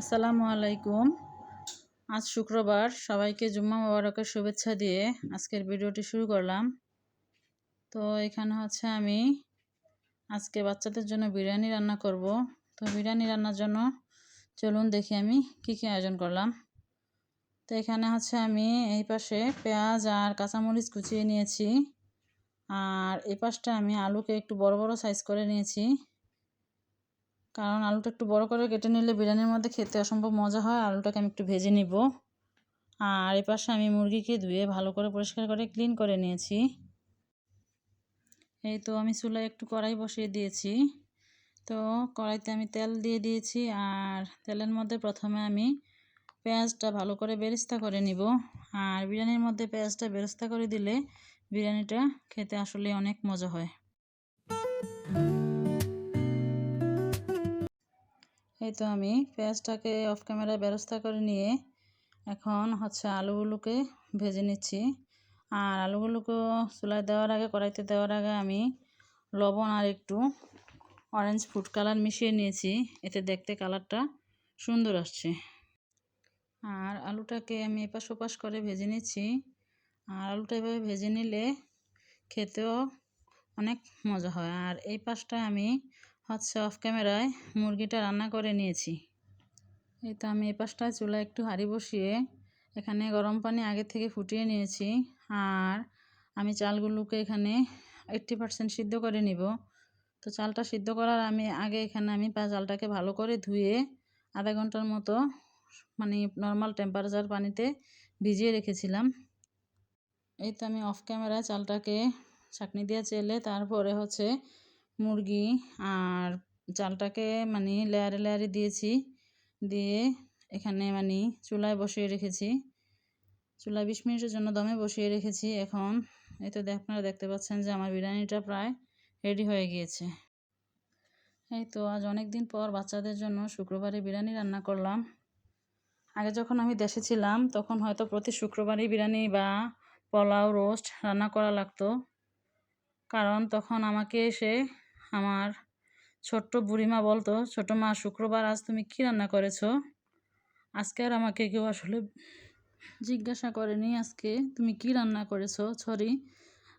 আসসালামু আলাইকুম। আজ শুক্রবার, সবাইকে জুম্মা মোবারকের শুভেচ্ছা দিয়ে আজকের ভিডিওটি শুরু করলাম। তো এখানে হচ্ছে আমি আজকে বাচ্চাদের জন্য বিরিয়ানি রান্না করব। তো বিরিয়ানি রান্নার জন্য চলুন দেখি আমি কি কি আয়োজন করলাম। তো এখানে হচ্ছে আমি এই পাশে পেঁয়াজ আর কাঁচামরিচ কুচিয়ে নিয়েছি। আর এই পাশটা আমি আলুকে একটু বড় বড় সাইজ করে নিয়েছি। কারণ আলুটা একটু বড় করে কেটে নিলে বিরিয়ানির মধ্যে খেতে অসম্ভব মজা হয়। আলুটাকে আমি একটু ভেজে নিব। আর এ পাশে আমি মুরগিকে ধুয়ে ভালো করে পরিষ্কার করে ক্লিন করে নিয়েছি। এই তো আমি চুলায় একটু কড়াই বসিয়ে দিয়েছি। তো কড়াইতে আমি তেল দিয়ে দিয়েছি আর তেলের মধ্যে প্রথমে আমি পেঁয়াজটা ভালো করে বেরেস্তা করে নিব। আর বিরিয়ানির মধ্যে পেঁয়াজটা বেরেস্তা করে দিলে বিরিয়ানিটা খেতে আসলে অনেক মজা হয়। এই তো আমি পেঁয়াজটাকে অফ ক্যামেরায় ব্যবস্থা করে নিয়ে এখন হচ্ছে আলুগুলোকে ভেজে নিচ্ছি। আর আলুগুলোকে চুলায় দেওয়ার আগে, কড়াইতে দেওয়ার আগে আমি লবণ আর একটু অরেঞ্জ ফুড কালার মিশিয়ে নিয়েছি। এতে দেখতে কালারটা সুন্দর আসছে। আর আলুটাকে আমি এপাশ ওপাশ করে ভেজে নিচ্ছি। আর আলুটা এভাবে ভেজে নিলে খেতেও অনেক মজা হয়। আর এই পাশটা আমি হচ্ছে অফ ক্যামেরায় মুরগিটা রান্না করে নিয়েছি। এই তো আমি এ পাশটায় চুলা একটু হাঁড়ি বসিয়ে এখানে গরম পানি আগে থেকে ফুটিয়ে নিয়েছি আর আমি চালগুলোকে এখানে এইট্টি পারসেন্ট সিদ্ধ করে নিব। তো চালটা সিদ্ধ করার আমি আগে এখানে আমি চালটাকে ভালো করে ধুয়ে আধা ঘণ্টার মতো মানে নর্মাল টেম্পারেচার পানিতে ভিজিয়ে রেখেছিলাম। এই তো আমি অফ ক্যামেরায় চালটাকে চাটনি দিয়ে চেলে তারপরে হচ্ছে মুরগি আর চালটাকে মানে লেয়ারে লেয়ারে দিয়েছি। দিয়ে এখানে মানে চুলায় বসিয়ে রেখেছি। চুলায় বিশ মিনিটের জন্য দমে বসিয়ে রেখেছি এখন। এই তো আপনারা দেখতে পাচ্ছেন যে আমার বিরিয়ানিটা প্রায় রেডি হয়ে গিয়েছে। এই তো আজ অনেক দিন পর বাচ্চাদের জন্য শুক্রবারে বিরিয়ানি রান্না করলাম। আগে যখন আমি দেশে ছিলাম, তখন হয়তো প্রতি শুক্রবারই বিরিয়ানি বা পোলাও রোস্ট রান্না করা লাগতো। কারণ তখন আমাকে এসে আমার ছোট্ট বুড়িমা বলতো, ছোটো মা, শুক্রবার আজ তুমি কী রান্না করেছ? আজকে আর আমাকে কেউ আসলে জিজ্ঞাসা করেনি আজকে তুমি কি রান্না করেছ? সরি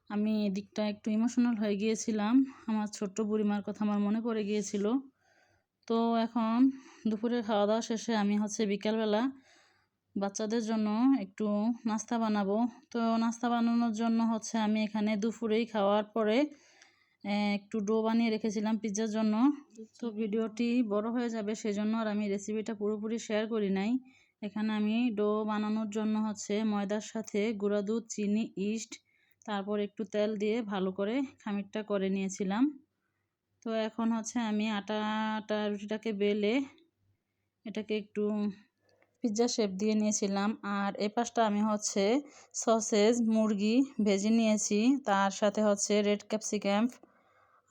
আমি এদিকটা একটু ইমোশনাল হয়ে গিয়েছিলাম। আমার ছোট্ট বুড়িমার কথা আমার মনে পড়ে গিয়েছিল। তো এখন দুপুরের খাওয়া দাওয়া শেষে আমি হচ্ছে বিকালবেলা বাচ্চাদের জন্য একটু নাস্তা বানাবো। তো নাস্তা বানানোর জন্য হচ্ছে আমি এখানে দুপুরেই খাওয়ার পরে একটু ডো বানিয়ে রেখেছিলাম পিৎজার জন্য। তো ভিডিওটি বড় হয়ে যাবে সেজন্য আর আমি রেসিপিটা পুরোপুরি শেয়ার করি নাই। এখানে আমি ডো বানানোর জন্য হচ্ছে ময়দার সাথে গুঁড়া দুধ চিনি ইস্ট তারপর একটু তেল দিয়ে ভালো করে খামিরটা করে নিয়েছিলাম। তো এখন হচ্ছে আমি আটা আটা রুটিটাকে বেলে এটাকে একটু পিৎজা শেপ দিয়ে নিয়েছিলাম। আর এ পাশটা আমি হচ্ছে সসেজ মুরগি ভেজে নিয়েছি। তার সাথে হচ্ছে রেড ক্যাপসিকাম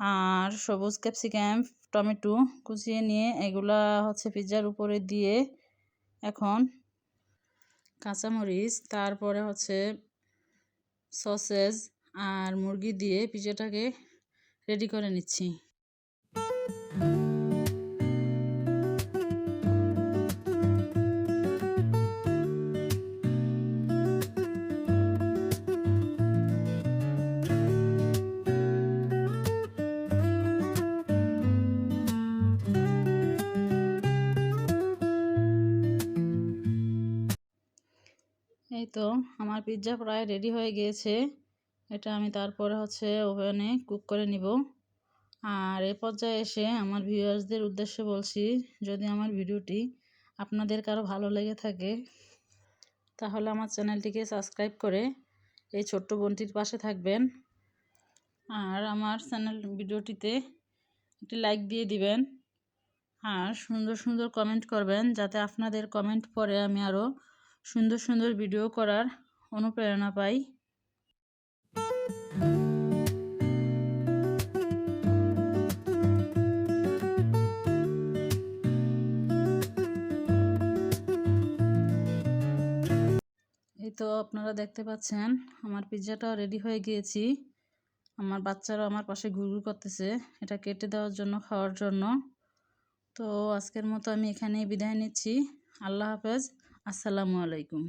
আর সবুজ ক্যাপসিকাম, টমেটো কুচিয়ে নিয়ে এগুলা হচ্ছে পিৎজার উপরে দিয়ে এখন কাঁচামরিচ, তারপরে হচ্ছে সসেজ আর মুরগি দিয়ে পিজাটাকে রেডি করে নিচ্ছি। এই তো, আমার পিৎজা প্রায় রেডি হয়ে গিয়েছে। এটা আমি তারপরে হচ্ছে ওভেনে কুক করে নিব। আর এ পর্যায়ে এসে আমার ভিউয়ার্সদের উদ্দেশ্যে বলছি, যদি আমার ভিডিওটি আপনাদের কারও ভালো লেগে থাকে, তাহলে আমার চ্যানেলটিকে সাবস্ক্রাইব করে এই ছোট্ট বোনটির পাশে থাকবেন। আর আমার চ্যানেল ভিডিওটিতে একটি লাইক দিয়ে দিবেন। আর সুন্দর সুন্দর কমেন্ট করবেন, যাতে আপনাদের কমেন্ট পরে আমি আরও সুন্দর সুন্দর ভিডিও করার অনুপ্রেরণা পাই। এই তো আপনারা দেখতে পাচ্ছেন, আমার পিৎজাটা রেডি হয়ে গিয়েছি। আমার বাচ্চারাও আমার পাশে ঘুরঘুর করতেছে, এটা কেটে দেওয়ার জন্য, খাওয়ার জন্য। তো আজকের মতো আমি এখানেই বিদায় নিচ্ছি। আল্লাহ হাফেজ। আসসালামু আলাইকুম।